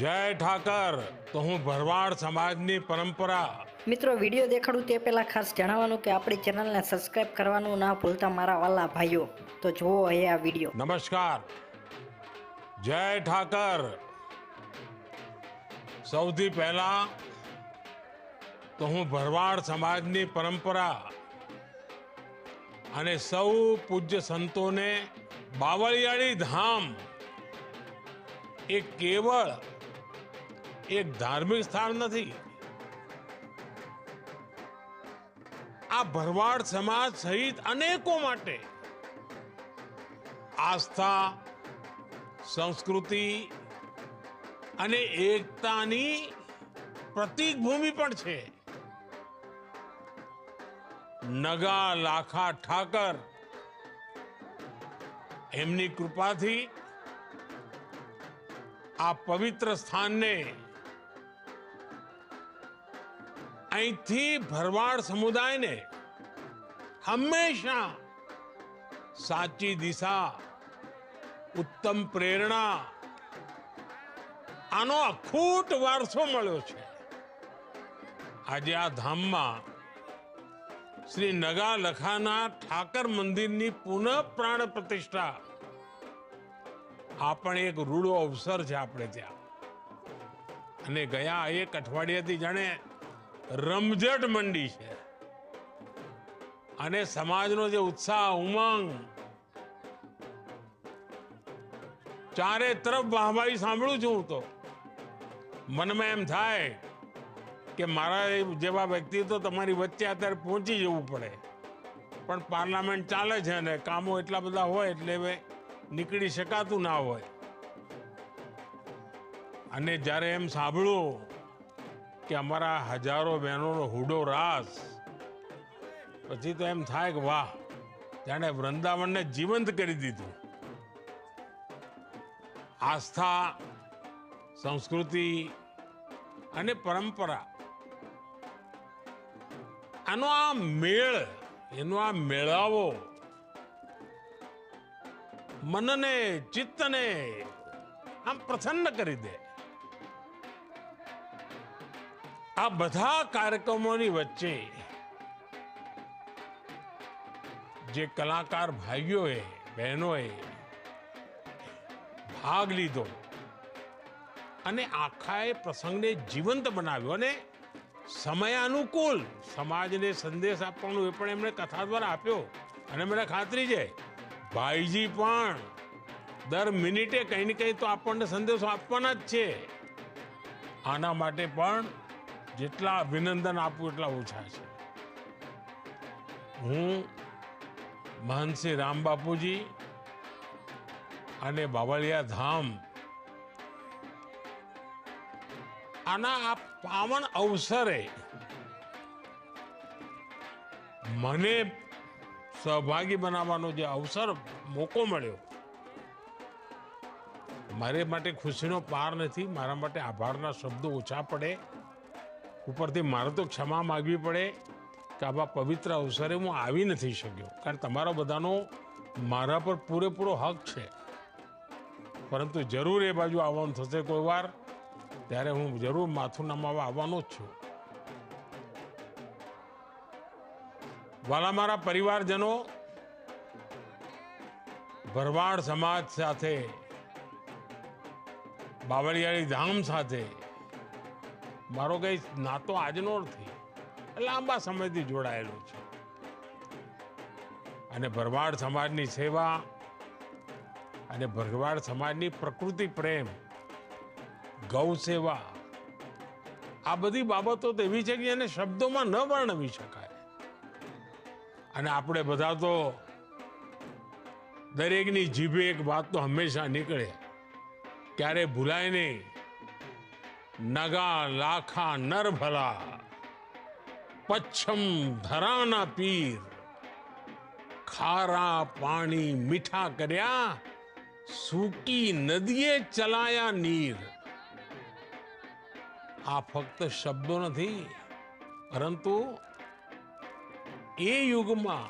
જય ઠાકર. તો હું ભરવાડ સમાજની પરંપરા. મિત્રો વીડિયો દેખાડું તે પહેલાં ખાસ જણાવવાનું કે આપણી ચેનલને સબસ્ક્રાઇબ કરવાનું ના ભૂલતા મારા વાલા ભાઈઓ. તો જુઓ એ આ વીડિયો. નમસ્કાર. જય ઠાકર. સૌથી પહેલા તો હું ભરવાડ સમાજની પરંપરા અને સૌ પૂજ્ય સંતોને બાવળિયાળી ધામ એ કેવળ એક ધાર્મિક સ્થાન નથી. આ ભરવાડ સમાજ સહિત અનેકો માટે આસ્થા, સંસ્કૃતિ અને એકતાની પ્રતીક ભૂમિ પણ છે. નગા લાખા ઠાકર એમની કૃપાથી આ પવિત્ર સ્થાનને અહીંથી ભરવાડ સમુદાયને હંમેશા સાચી દિશા, ઉત્તમ પ્રેરણા, આનો અખૂટ વારસો મળ્યો છે. આજે આ ધામમાં શ્રી નગા લખાના ઠાકર મંદિરની પુનઃ પ્રાણ પ્રતિષ્ઠા, આ પણ એક રૂડો અવસર છે આપણે ત્યાં. અને ગયા એક અઠવાડિયાથી જાણે રમઝટ મંડી છે. અને સમાજનો જે ઉત્સાહ, ઉમંગ, ચારે તરફ વાહવાહી સાંભળું છું તો. મનમાં એમ થાય કે મારા જેવા વ્યક્તિ તો તમારી વચ્ચે અત્યારે પહોંચી જવું પડે. પણ પાર્લામેન્ટ ચાલે છે ને કામો એટલા બધા હોય એટલે હવે નીકળી શકાતું ના હોય. અને જ્યારે એમ સાંભળું કે અમારા હજારો બહેનોનો હુડો રાસ. પછી તો એમ થાય કે વાહ, જાણે વૃંદાવનને જીવંત કરી દીધું. આસ્થા, સંસ્કૃતિ અને પરંપરા. આનો આ મેળ, એનો આ મેળાવો મનને, ચિત્તને આમ પ્રસન્ન કરી દે. આ બધા કાર્યક્રમોની વચ્ચે જે કલાકાર ભાઈઓએ, બહેનોએ ભાગ લીધો અને આખા એ પ્રસંગને જીવંત બનાવ્યો અને સમય અનુકૂળ સમાજને સંદેશ આપવાનું એ પણ એમણે કથા દ્વારા આપ્યો. અને મને ખાતરી છે, ભાઈજી પણ દર મિનિટે કંઈ ને કંઈ તો આપણને સંદેશો આપવાના જ છે. આના માટે પણ જેટલા અભિનંદન આપું એટલા ઓછા છે. હું મહંતસિંહ રામ બાપુજી અને બાવળિયા ધામ આના આ પાવન અવસરે મને સહભાગી બનાવવાનો જે અવસર મોકો મળ્યો, મારે માટે ખુશીનો પાર નથી, મારા માટે આભારના શબ્દો ઓછા પડે. ઉપરથી મારે તો ક્ષમા માગવી પડે કે આવા પવિત્ર અવસરે હું આવી નથી શક્યો. કારણ તમારા બધાનો મારા પર પૂરેપૂરો હક છે. પરંતુ જરૂર એ બાજુ આવવાનું થશે કોઈ વાર, ત્યારે હું જરૂર માથું નમાવા આવવાનો જ છું. વાલા મારા પરિવારજનો, ભરવાડ સમાજ સાથે, બાવળિયાળી ધામ સાથે મારો કઈ નાતો આજનો નથી. લાંબા સમયથી જોડાયેલો છે. અને ભરવાડ સમાજની સેવા અને ભરવાડ સમાજની પ્રકૃતિ પ્રેમ, ગૌ સેવા, આ બધી બાબતો તો એવી છે કે એને શબ્દોમાં ન વર્ણવી શકાય. અને આપણે બધા તો દરેકની જીભે એક વાત તો હંમેશા નીકળે. ક્યારે ભૂલાય નહીં. નગા લાખા નર ભલા પચ્છમ ધરાના પીર, ખારા પાણી મીઠા કર્યા, સૂકી નદીએ ચલાયા નીર. આ ફક્ત શબ્દો નથી, પરંતુ એ યુગમાં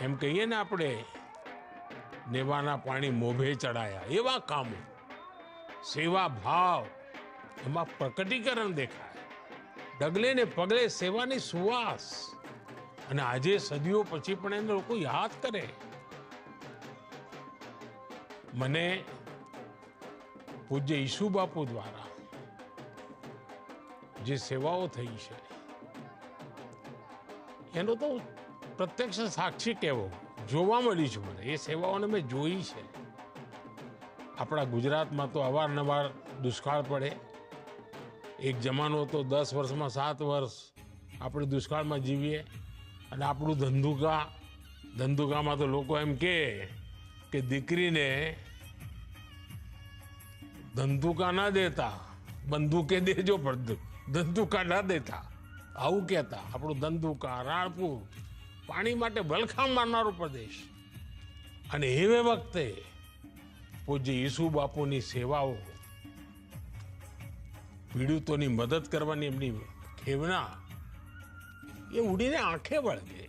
એમ કહીએ ને આપણે, નેવાના પાણી મોભે ચડાયા, એવા કામો. સેવા ભાવ એમાં પ્રકટીકરણ દેખાય. ડગલે ને પગલે સેવાની સુવાસ. અને આજે સદીઓ પછી પણ એને લોકો યાદ કરે. મને પૂજ્ય ઈસુ બાપુ દ્વારા જે સેવાઓ થઈ છે, એનો તો પ્રત્યક્ષ સાક્ષી કહેવો જોવા મળી છું મને. એ સેવાઓને મેં જોઈ છે. આપણા ગુજરાતમાં તો અવારનવાર દુષ્કાળ પડે. એક જમાનો તો દસ વર્ષમાં સાત વર્ષ આપણે દુષ્કાળમાં જીવીએ. અને આપણું ધંધુકા, ધંધુકામાં તો લોકો એમ કહે કે દીકરીને ધંધુકા ના દેતા, બંદૂકે દેજો પણ ધંધુકા ના દેતા. આવું કહેતા. આપણું ધંધુકા રાણપુર પાણી માટે બલખામ મારનારો પ્રદેશ. અને એવે વખતે પૂજ્ય ઈસુ બાપુની સેવાઓ, પીડિતોની મદદ કરવાની એમની ખેવના, એ ઉડીને આંખે વળગે.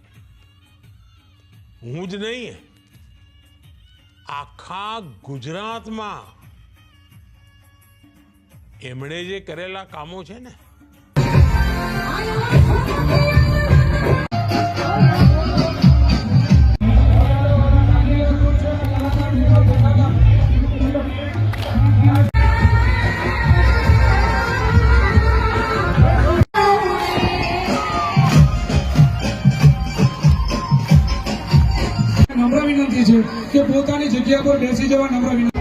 હું જ નહીં, આખા ગુજરાતમાં એમણે જે કરેલા કામો છે ને વિનંતી છે કે પોતાની જગ્યા પર બેસી જવા નમ્ર વિનંતી